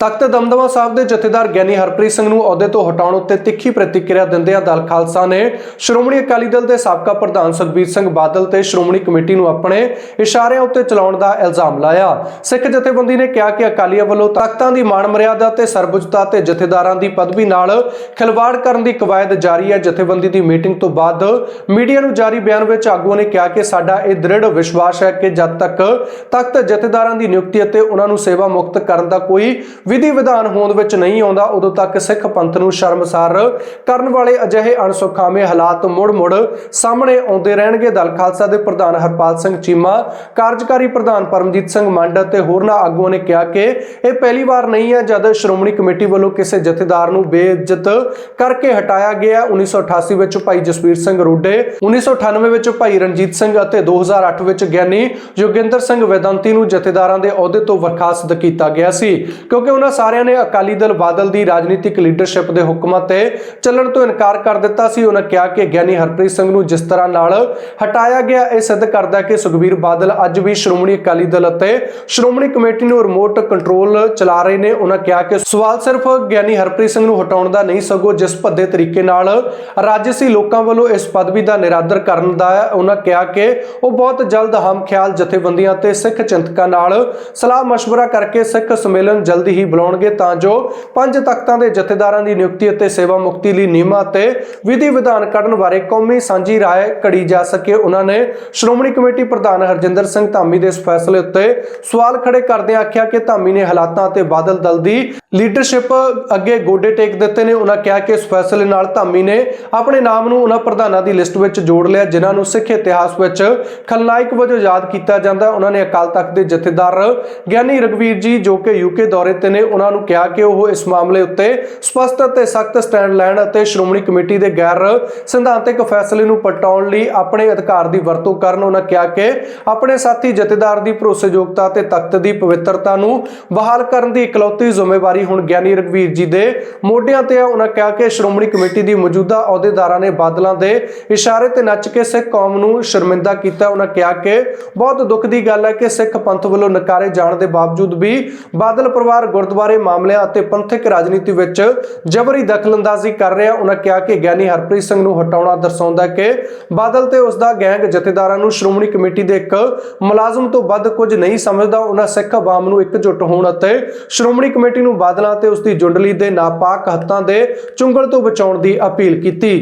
ਤਖਤ ਦਮਦਮਾ ਸਾਹਿਬ ਦੇ ਜਥੇਦਾਰ ਗਿਆਨੀ ਹਰਪ੍ਰੀਤ ਸਿੰਘ ਨੂੰ ਅਹੁਦੇ ਤੋਂ ਹਟਾਉਣ ਉੱਤੇ ਤਿੱਖੀ ਪ੍ਰਤੀਕਿਰਿਆ ਦਿੰਦਿਆਂ ਦਲ ਖਾਲਸਾ ਨੇ ਸ਼੍ਰੋਮਣੀ ਅਕਾਲੀ ਦਲ ਦੇ ਸਾਬਕਾ ਪ੍ਰਧਾਨ ਸੁਖਬੀਰ ਸਿੰਘ ਬਾਦਲ ਤੇ ਸ਼੍ਰੋਮਣੀ ਕਮੇਟੀ ਨੂੰ ਆਪਣੇ ਇਸ਼ਾਰਿਆਂ ਉੱਤੇ ਚਲਾਉਣ ਦਾ ਇਲਜ਼ਾਮ ਲਾਇਆ। ਸਿੱਖ ਜਥੇਬੰਦੀ ਨੇ ਕਿਹਾ ਕਿ ਅਕਾਲੀਆਂ ਵੱਲੋਂ ਤਖਤਾਂ ਦੀ ਮਾਣ ਮਰਿਆਦਾ ਤੇ ਸਰਬਉੱਚਤਾ ਤੇ ਜਥੇਦਾਰਾਂ ਦੀ ਪਦਵੀ ਨਾਲ ਖਿਲਵਾੜ ਕਰਨ ਦੀ ਕਵਾਇਦ ਜਾਰੀ ਹੈ। ਜਥੇਬੰਦੀ ਦੀ ਮੀਟਿੰਗ ਤੋਂ ਬਾਅਦ ਮੀਡੀਆ ਨੂੰ ਜਾਰੀ ਬਿਆਨ ਵਿੱਚ ਆਗੂਆਂ ਨੇ ਕਿਹਾ ਕਿ ਸਾਡਾ ਇਹ ਦ੍ਰਿੜ ਵਿਸ਼ਵਾਸ ਹੈ ਕਿ ਜਦ ਤੱਕ ਤਖਤ ਜਥੇਦਾਰਾਂ ਦੀ ਨਿਯੁਕਤੀ ਅਤੇ ਉਹਨਾਂ ਨੂੰ ਸੇਵਾ ਮੁਕਤ ਕਰਨ ਦਾ ਕੋਈ ਵਿਧੀ ਵਿਧਾਨ ਹੋਂਦ ਵਿੱਚ ਨਹੀਂ ਆਉਂਦਾ, ਉਦੋਂ ਤੱਕ ਸਿੱਖ ਪੰਥ ਨੂੰ ਸ਼ਰਮਸਾਰ ਕਰਨ ਵਾਲੇ ਅਜਿਹੇ ਅਣਸੁਖਾਵੇਂ ਹਾਲਾਤ ਮੁੜ-ਮੁੜ ਸਾਹਮਣੇ ਆਉਂਦੇ ਰਹਿਣਗੇ। ਦਲ ਖਾਲਸਾ ਦੇ ਪ੍ਰਧਾਨ ਹਰਪਾਲ ਸਿੰਘ ਚੀਮਾ, ਕਾਰਜਕਾਰੀ ਪ੍ਰਧਾਨ ਪਰਮਜੀਤ ਸਿੰਘ ਮੰਡ ਅਤੇ ਹੋਰਨਾਂ ਆਗੂਆਂ ਨੇ ਕਿਹਾ ਕਿ ਇਹ ਪਹਿਲੀ ਵਾਰ ਨਹੀਂ ਹੈ ਜਦ ਸ਼੍ਰੋਮਣੀ ਕਮੇਟੀ ਵੱਲੋਂ ਕਿਸੇ ਜਥੇਦਾਰ ਨੂੰ ਬੇਇੱਜ਼ਤ ਕਰਕੇ ਹਟਾਇਆ ਗਿਆ। 1988 ਵਿੱਚ ਭਾਈ ਜਸਵੀਰ ਸਿੰਘ ਰੋਡੇ 1998 ਵਿੱਚ ਭਾਈ ਰਣਜੀਤ ਸਿੰਘ ਅਤੇ 2008 ਵਿੱਚ ਗਿਆਨੀ ਯੋਗਿੰਦਰ ਸਿੰਘ ਵੈਦੰਤੀ ਨੂੰ ਜਥੇਦਾਰਾਂ ਦੇ ਅਹੁਦੇ ਤੋਂ ਬਰਖਾਸਤ ਕੀਤਾ ਗਿਆ ਸੀ। ਕਿਉਂਕਿ ਉਹਨਾਂ ਸਾਰਿਆਂ ਨੇ ਅਕਾਲੀ ਦਲ ਬਾਦਲ ਦੀ ਰਾਜਨੀਤਿਕ ਲੀਡਰਸ਼ਿਪ ਦੇ ਹੁਕਮਾਂ ਤੇ ਚੱਲਣ ਤੋਂ ਇਨਕਾਰ ਕਰ ਦਿੱਤਾ ਸੀ ਉਹਨਾਂ ਕਿਹਾ ਕਿ ਗਿਆਨੀ ਹਰਪ੍ਰੀਤ ਸਿੰਘ ਨੂੰ ਜਿਸ ਤਰ੍ਹਾਂ ਨਾਲ ਹਟਾਇਆ ਗਿਆ ਇਹ ਸਿੱਧ ਕਰਦਾ ਹੈ ਕਿ ਸੁਖਬੀਰ ਬਾਦਲ ਅੱਜ ਵੀ ਸ਼੍ਰੋਮਣੀ ਅਕਾਲੀ ਦਲ ਅਤੇ ਸ਼੍ਰੋਮਣੀ ਕਮੇਟੀ ਨੂੰ ਰਿਮੋਟ ਕੰਟਰੋਲ ਚਲਾ ਰਹੇ ਨੇ ਉਹਨਾਂ ਕਿਹਾ ਕਿ ਸਵਾਲ ਸਿਰਫ ਗਿਆਨੀ ਹਰਪ੍ਰੀਤ ਸਿੰਘ ਨੂੰ ਹਟਾਉਣ ਦਾ ਨਹੀਂ ਸਗੋਂ ਜਿਸ ਭੱਦੇ ਤਰੀਕੇ ਨਾਲ ਰਾਜਸੀ ਲੋਕਾਂ ਵੱਲੋਂ ਇਸ ਪਦਵੀ ਦਾ ਨਿਰਾਦਰ ਕਰਨ ਦਾ ਹੈ ਉਹਨਾਂ ਕਿਹਾ ਕਿ ਉਹ ਬਹੁਤ ਜਲਦ ਹਮ ਖਿਆਲ ਜਥੇਬੰਦੀਆਂ ਤੇ ਸਿੱਖ ਚਿੰਤਕਾਂ ਨਾਲ ਸਲਾਹ مشورہ ਕਰਕੇ ਸਿੱਖ ਸੰਮੇਲਨ ਜਲਦੀ ਹੀ ਬੁਲਾਉਣਗੇ ਤਾਂ ਜੋ ਪੰਜ ਤਖਤਾਂ ਦੇ ਜਥੇਦਾਰਾਂ ਦੀ ਨਿਯੁਕਤੀ ਅਤੇ ਸੇਵਾ ਮੁਕਤੀ ਲਈ ਨਿਯਮਾਂ ਤੇ ਵਿਧੀ ਵਿਧਾਨ ਕੱਢਣ ਬਾਰੇ ਕੌਮੀ ਸਾਂਝੀ ਰਾਏ ਘੜੀ ਜਾ ਸਕੇ। ਉਹਨਾਂ ਨੇ ਸ਼੍ਰੋਮਣੀ ਕਮੇਟੀ ਪ੍ਰਧਾਨ ਹਰਜਿੰਦਰ ਸਿੰਘ ਧਾਮੀ ਦੇ ਇਸ ਫੈਸਲੇ ਉੱਤੇ ਸਵਾਲ ਖੜੇ ਕਰਦਿਆਂ ਆਖਿਆ ਕਿ ਧਾਮੀ ਨੇ ਹਾਲਾਤਾਂ ਤੇ ਬਾਦਲ ਦਲ ਦੀ ਲੀਡਰਸ਼ਿਪ ਅੱਗੇ ਗੋਡੇ ਟੇਕ ਦਿੱਤੇ ਨੇ ਉਹਨਾਂ ਕਿਹਾ ਕਿ ਇਸ ਫੈਸਲੇ ਨਾਲ ਧਾਮੀ ਨੇ ਆਪਣੇ ਨਾਮ ਨੂੰ ਉਹਨਾਂ ਪ੍ਰਧਾਨਾਂ ਦੀ ਲਿਸਟ ਵਿੱਚ ਜੋੜ ਲਿਆ, ਜਿਨ੍ਹਾਂ ਨੂੰ ਸਿੱਖ ਇਤਿਹਾਸ ਵਿੱਚ ਖਲਨਾਇਕ ਵਜੋਂ ਯਾਦ ਕੀਤਾ ਜਾਂਦਾ ਹੈ। ਉਹਨਾਂ ਨੇ ਅਕਾਲ ਤਖਤ ਦੇ ਜਥੇਦਾਰ ਗਿਆਨੀ ਰਗਵੀਰ ਜੀ, ਜੋ ਕਿ ਯੂਕੇ ਦੌਰੇ ਤੇ ਨੇ, ਉਹਨਾਂ ਨੂੰ ਕਿਹਾ ਕਿ ਉਹ ਇਸ ਮਾਮਲੇ ਉੱਤੇ ਸਪਸ਼ਟ ਅਤੇ ਸਖਤ ਸਟੈਂਡ ਲੈਣ ਅਤੇ ਸ਼੍ਰੋਮਣੀ ਕਮੇਟੀ ਦੇ ਗੈਰ ਸਿਧਾਂਤਕ ਫੈਸਲੇ ਨੂੰ ਪਲਟਾਉਣ ਲਈ ਆਪਣੇ ਅਧਿਕਾਰ ਦੀ ਵਰਤੋਂ ਕਰਨ ਉਹਨਾਂ ਕਿਹਾ ਕਿ ਆਪਣੇ ਸਾਥੀ ਜਥੇਦਾਰ ਦੀ ਭਰੋਸੇਯੋਗਤਾ ਤੇ ਤਖਤ ਦੀ ਪਵਿੱਤਰਤਾ ਨੂੰ ਬਹਾਲ ਕਰਨ ਦੀ ਇਕਲੌਤੀ ਜ਼ਿੰਮੇਵਾਰੀ ਹੁਣ ਗਿਆਨੀ ਰਗਵੀਰ ਜੀ ਦੇ ਮੋਢਿਆਂ ਤੇ ਹੈ ਉਹਨਾਂ ਕਿਹਾ ਕਿ ਸ਼੍ਰੋਮਣੀ ਕਮੇਟੀ ਦੀ ਮੌਜੂਦਾ ਅਹੁਦੇਦਾਰਾਂ ਨੇ ਬਾਦਲਾਂ ਦੇ ਇਸ਼ਾਰੇ ਤੇ ਨੱਚ ਕੇ ਸਿੱਖ ਕੌਮ ਨੂੰ ਸ਼ਰਮਿੰਦਾ ਕੀਤਾ। ਉਹਨਾਂ ਕਿਹਾ ਕਿ ਬਹੁਤ ਦੁੱਖ ਦੀ ਗੱਲ ਹੈ ਕਿ ਸਿੱਖ ਪੰਥ ਵੱਲੋਂ ਨਕਾਰੇ ਜਾਣ ਦੇ ਬਾਵਜੂਦ ਵੀ ਬਾਦਲ ਪਰਿਵਾਰ ਗੁਰਦੁਆਰੇ ਮਾਮਲਿਆਂ ਅਤੇ ਪੰਥਕ ਰਾਜਨੀਤੀ ਵਿੱਚ ਜਬਰੀ ਦਖਲਅੰਦਾਜ਼ੀ ਕਰ ਰਿਹਾ। ਉਹਨਾਂ ਕਿਹਾ ਕਿ ਗਿਆਨੀ ਹਰਪ੍ਰੀਤ ਸਿੰਘ ਨੂੰ ਹਟਾਉਣਾ ਦਰਸਾਉਂਦਾ ਕਿ ਬਾਦਲ ਤੇ ਉਸ ਦਾ ਗੈਂਗ ਜਥੇਦਾਰਾਂ ਨੂੰ ਸ਼੍ਰੋਮਣੀ ਕਮੇਟੀ ਦੇ ਇੱਕ ਮੁਲਾਜ਼ਮ ਤੋਂ ਵੱਧ ਕੁਝ ਨਹੀਂ ਸਮਝਦਾ। ਉਹਨਾਂ ਸਿੱਖ ਆਵਾਮ ਨੂੰ ਇਕਜੁੱਟ ਹੋਣ ਅਤੇ ਸ਼੍ਰੋਮਣੀ ਕਮੇਟੀ ਨੂੰ ਬਾਦਲਾਂ ਤੇ ਉਸ ਦੀ ਜੁੰਡਲੀ ਦੇ ਨਾਪਾਕ ਹੱਥਾਂ ਦੇ ਚੁੰਗਲ ਤੋਂ ਬਚਾਉਣ ਦੀ ਅਪੀਲ ਕੀਤੀ।